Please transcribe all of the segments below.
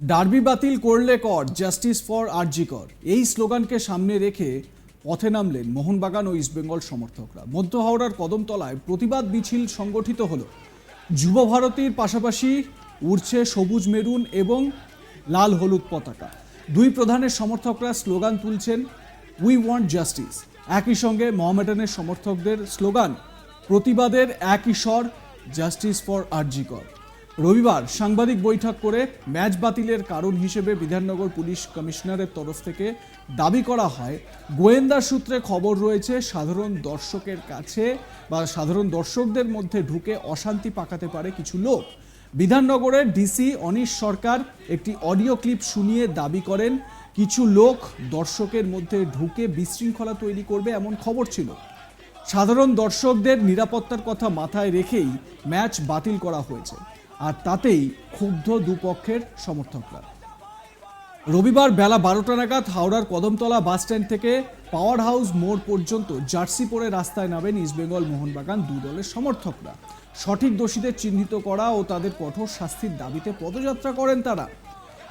Derby বাতিল করলে কর, জাস্টিস ফর আরজি কর। এই স্লোগানকে সামনে রেখে পথে নামলেন মোহনবাগান ও ইস্টবেঙ্গল সমর্থকরা। মধ্য হাওড়ার কদমতলায় প্রতিবাদ মিছিল সংগঠিত হল। যুব ভারতীর পাশাপাশি উড়ছে সবুজ মেরুন এবং লাল হলুদ পতাকা। দুই প্রধানের সমর্থকরা স্লোগান তুলছেন উই ওয়ান্ট জাস্টিস একই সঙ্গে মোহামেডানের সমর্থকদের স্লোগান, প্রতিবাদের একই স্বর, জাস্টিস ফর আরজি কর। রবিবার সাংবাদিক বৈঠক করে ম্যাচ বাতিলের কারণ হিসেবে বিধাননগর পুলিশ কমিশনারের তরফ থেকে দাবি করা হয়, গোয়েন্দা সূত্রে খবর রয়েছে, সাধারণ দর্শকের কাছে বা সাধারণ দর্শকদের মধ্যে ঢুকে অশান্তি পাকাতে পারে কিছু লোক। বিধাননগরের ডিসি অনিশ সরকার একটি অডিও ক্লিপ শুনিয়ে দাবি করেন, কিছু লোক দর্শকের মধ্যে ঢুকে বিশৃঙ্খলা তৈরি করবে এমন খবর ছিল। সাধারণ দর্শকদের নিরাপত্তার কথা মাথায় রেখেই ম্যাচ বাতিল করা হয়েছে। আর তাতেই ক্ষুব্ধ দুপক্ষের সমর্থকরা। রবিবার বেলা বারোটা নাগাদ হাওড়ার কদমতলা বাস স্ট্যান্ড থেকে পাওয়ার হাউস মোড় পর্যন্ত জার্সি পরে রাস্তায় নামেন ইস্টবেঙ্গল মোহনবাগান দু দলের সমর্থকরা। সঠিক দোষীদের চিহ্নিত করা ও তাদের কঠোর শাস্তির দাবিতে পদযাত্রা করেন তারা।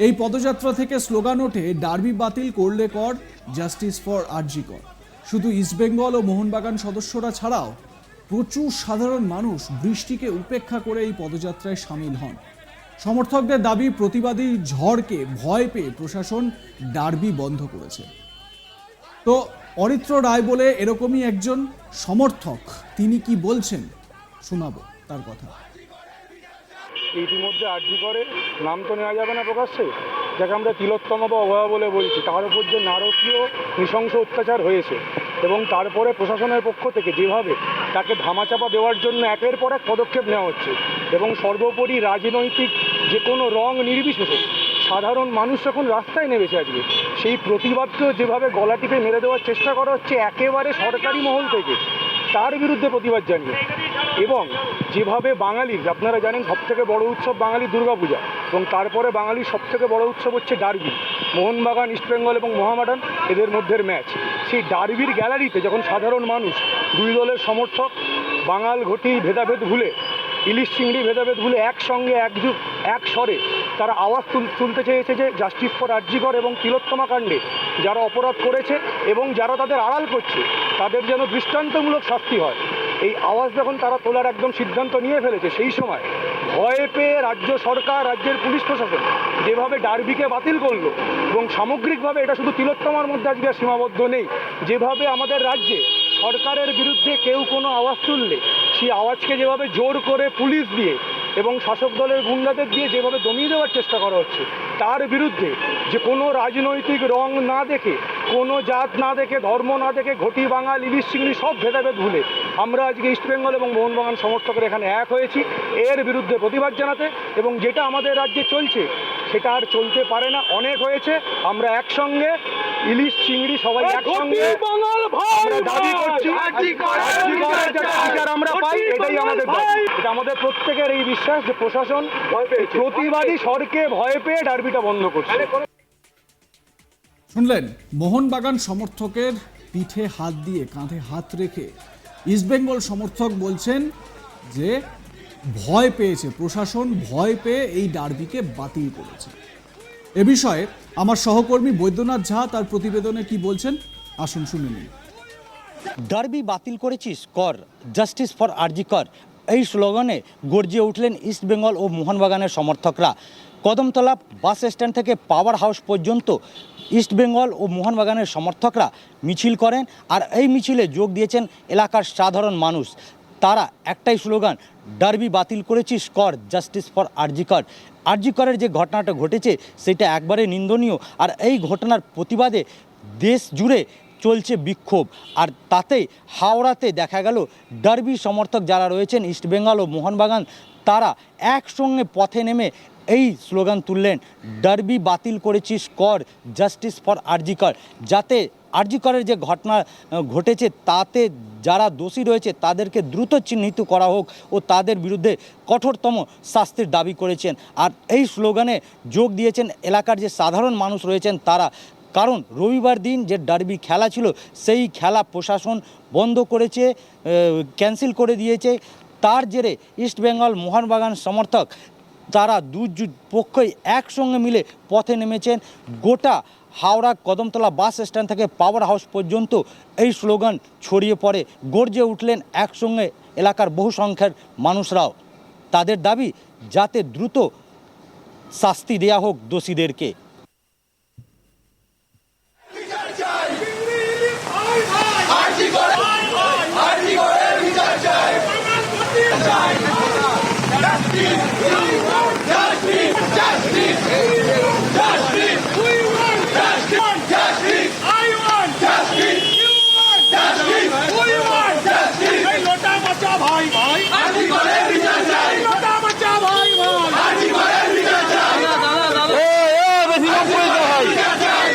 এই পদযাত্রা থেকে স্লোগান ওঠে, ডার্বি বাতিল করলে কর, জাস্টিস ফর আরজি কর। শুধু ইস্টবেঙ্গল ও মোহনবাগান সদস্যরা ছাড়াও প্রচুর সাধারণ মানুষ বৃষ্টিকে উপেক্ষা করে এই পদযাত্রায় সামিল হন। সমর্থকদের দাবি, প্রতিবাদী ঝড়কে ভয় পেয়ে প্রশাসন ডার্বি বন্ধ করেছে। তো অরিত্র রায় বলে এরকমই একজন সমর্থক, তিনি কি বলছেন? শোনাবো তার কথা। ইতিমধ্যে আর্জি করে, নাম তো নেওয়া যাবে না প্রকাশ্যে, যাকে আমরা তিলোত্তম বা অভয়া বলে বলছি, তার উপর যে নারকীয় নৃশংস অত্যাচার হয়েছে। এবং তারপরে প্রশাসনের পক্ষ থেকে যেভাবে তাকে ধামাচাপা দেওয়ার জন্য একের পর এক পদক্ষেপ নেওয়া হচ্ছে এবং সর্বোপরি রাজনৈতিক যে কোনো রং নির্বিশেষে সাধারণ মানুষ যখন রাস্তায় নেমেছে আজকে, সেই প্রতিবাদকেও যেভাবে গলা টিপে মেরে দেওয়ার চেষ্টা করা হচ্ছে, একেবারে সরকারি মহল থেকে। তার বিরুদ্ধে প্রতিবাদ জানিয়ে। এবং যেভাবে বাঙালির, আপনারা জানেন সবথেকে বড় উৎসব বাঙালির দুর্গাপূজা, এবং তারপরে বাঙালির সবথেকে বড় উৎসব হচ্ছে ডার্বি। মোহনবাগান ইস্টবেঙ্গল এবং মোহামেডান এদের মধ্যের ম্যাচ সেই ডার্বির গ্যালারিতে যখন সাধারণ মানুষ, দুই দলের সমর্থক, বাঙাল ঘটি ভেদাভেদ ভুলে, ইলিশ চিংড়ি ভেদাভেদ ভুলে একসঙ্গে একযুগ, এক স্বরে তারা আওয়াজ তুল- তুলতে চেয়েছে যে জাস্টিস ফর আর্জিকর এবং তিলোত্তমা কাণ্ডে যারা অপরাধ করেছে এবং যারা তাদের আড়াল করছে তাদের যেন দৃষ্টান্তমূলক শাস্তি হয়। এই আওয়াজ যখন তারা তোলার একদম সিদ্ধান্ত নিয়ে ফেলেছে, সেই সময় ভয় পেয়ে রাজ্য সরকার, রাজ্যের পুলিশ প্রশাসন যেভাবে ডার্বিকে বাতিল করল এবং সামগ্রিকভাবে এটা শুধু তিলোত্তমার মধ্যে আজকে সীমাবদ্ধ নেই, যেভাবে আমাদের রাজ্যে সরকারের বিরুদ্ধে কেউ কোনো আওয়াজ তুললে, সেই আওয়াজকে যেভাবে জোর করে পুলিশ দিয়ে এবং শাসক দলের গুন্ডাদের দিয়ে যেভাবে দমিয়ে দেওয়ার চেষ্টা করা হচ্ছে, তার বিরুদ্ধে যে কোনো রাজনৈতিক রং না দেখে, কোনো জাত না দেখে, ধর্ম না দেখে, ঘটি বাঙাল, ইলিশ চিংড়ি সব ভেদাভেদ ভুলে আমরা আজকে ইস্টবেঙ্গল এবং মোহনবাগান সমর্থকের এখানে এক হয়েছি। এর বিরুদ্ধে প্রতিবাদ জানাতে এবং যেটা আমাদের রাজ্যে চলছে সেটা আর চলতে পারে না। অনেক হয়েছে। আমরা একসঙ্গে ইলিশ চিংড়ি সবাই একসঙ্গে দাবি করছি। আমরা পাই এটাই আমাদের এটা আমাদের প্রত্যেকের এই বিশ্বাস যে প্রশাসন প্রতিবাদী সরকে ভয় পেয়ে ডার্বিটা বন্ধ করছে। শুনলেন মোহনবাগান সমর্থকের পিঠে হাত দিয়ে কাঁধে হাত রেখে ইস্টবেঙ্গল সমর্থক বলছেন যে ভয় পেয়েছে, প্রশাসন ভয় পেয়ে এই ডার্বিকে বাতিল করেছে। এ বিষয়ে আমার সহকর্মী বৈদ্যনাথ ঝা তার প্রতিবেদনে কি বলছেন, আসুন শুনে নিন ডার্বি বাতিল করেছিস, কর। জাস্টিস ফর আরজি কর। এই স্লোগানে গর্জিয়ে উঠলেন ইস্টবেঙ্গল ও মোহনবাগানের সমর্থকরা। কদমতলা বাস স্ট্যান্ড থেকে পাওয়ার হাউস পর্যন্ত ইস্টবেঙ্গল ও মোহনবাগানের সমর্থকরা মিছিল করেন আর এই মিছিলে যোগ দিয়েছেন এলাকার সাধারণ মানুষ। তারা একটাই স্লোগান, ডার্বি বাতিল করেছিস, কর জাস্টিস ফর আরজি কর। আরজি করের যে ঘটনাটা ঘটেছে, সেটা একবারে নিন্দনীয়। আর এই ঘটনার প্রতিবাদে দেশ জুড়ে চলছে বিক্ষোভ। আর তাতে হাওড়াতে দেখা গেল, ডার্বি সমর্থক যারা রয়েছেন ইস্টবেঙ্গল ও মোহনবাগান, তারা একসঙ্গে পথে নেমে এই স্লোগান তুললেন, ডার্বি বাতিল করেছিস, কর জাস্টিস ফর আরজি কর। যাতে আরজি করের যে ঘটনা ঘটেছে তাতে যারা দোষী রয়েছে তাদেরকে দ্রুত চিহ্নিত করা হোক ও তাদের বিরুদ্ধে কঠোরতম শাস্তির দাবি করেছেন। আর এই স্লোগানে যোগ দিয়েছেন এলাকার যে সাধারণ মানুষ রয়েছেন তারা। কারণ রবিবার দিন যে ডার্বি খেলা ছিল, সেই খেলা প্রশাসন বন্ধ করেছে ক্যান্সেল করে দিয়েছে। তার জেরে ইস্টবেঙ্গল মোহনবাগান সমর্থক তারা দু পক্ষই একসঙ্গে মিলে পথে নেমেছেন। গোটা হাওড়া কদমতলা বাস স্ট্যান্ড থেকে পাওয়ার হাউস পর্যন্ত এই স্লোগান ছড়িয়ে পড়ে গর্জে উঠলেন একসঙ্গে এলাকার বহু সংখ্যার মানুষরাও তাদের দাবি যাতে দ্রুত শাস্তি দেয়া হোক দোষীদেরকে ভাই ভাই আজি করে বিচার চাই লোটা বাচ্চা ভাই ভাই আজি করে বিচার চাই এ এ বেশি না পড়ে ভাই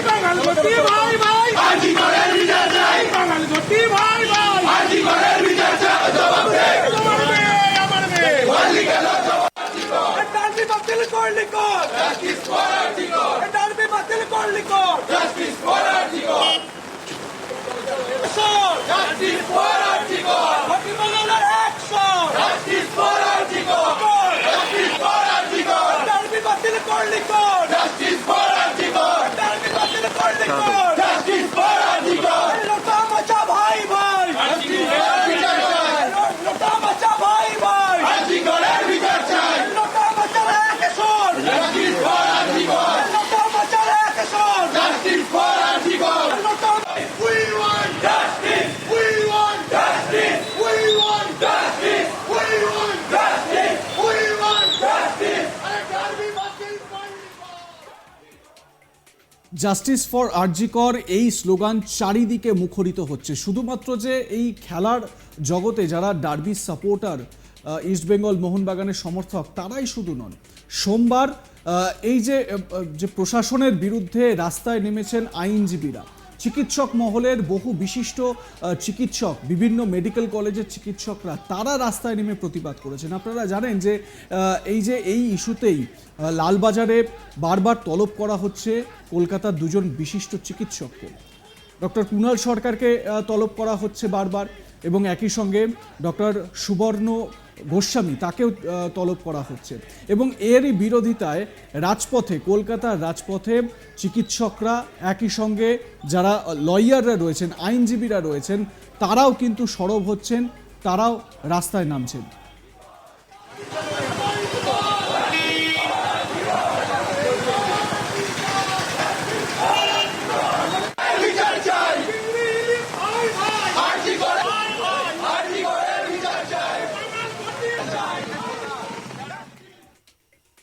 বাঙাল গতি ভাই ভাই আজি করে বিচার চাই বাঙাল গতি ভাই ভাই আজি করে বিচার চাই জবাব দে আমার মে আমার মে বলি গেল কর জাস্টিস ফর আর্টিকল ডালবি বাতিল করলি কর justice for article Justice for Article! Guatemala's action! Justice for Article! Justice for Article! Darby বাতিল করলি কর জাস্টিস ফর আরজিকর এই স্লোগান চারিদিকে মুখরিত হচ্ছে। শুধুমাত্র যে এই খেলার জগতে যারা ডার্বি সাপোর্টার ইস্টবেঙ্গল মোহনবাগানের সমর্থক, তারাই শুধু নন। সোমবার এই যে যে প্রশাসনের বিরুদ্ধে রাস্তায় নেমেছেন আইনজীবীরা চিকিৎসক মহলের বহু বিশিষ্ট চিকিৎসক, বিভিন্ন মেডিকেল কলেজের চিকিৎসকরা তারা রাস্তায় নেমে প্রতিবাদ করেছেন। আপনারা জানেন যে এই যে এই ইস্যুতেই লালবাজারে বারবার তলব করা হচ্ছে কলকাতার দুজন বিশিষ্ট চিকিৎসককে। ডক্টর কুণাল সরকারকে তলব করা হচ্ছে বারবার এবং একই সঙ্গে ডক্টর সুবর্ণ গোস্বামী, তাকেও তলব করা হচ্ছে। এবং এরই বিরোধিতায় রাজপথে, কলকাতার রাজপথে চিকিৎসকরা একই সঙ্গে যারা লয়াররা রয়েছেন, আইনজীবীরা রয়েছেন, তারাও কিন্তু সরব হচ্ছেন, তারাও রাস্তায় নামছেন।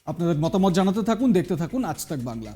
আপনাদের মতামত জানাতে থাকুন দেখতে থাকুন আজ তাক বাংলা।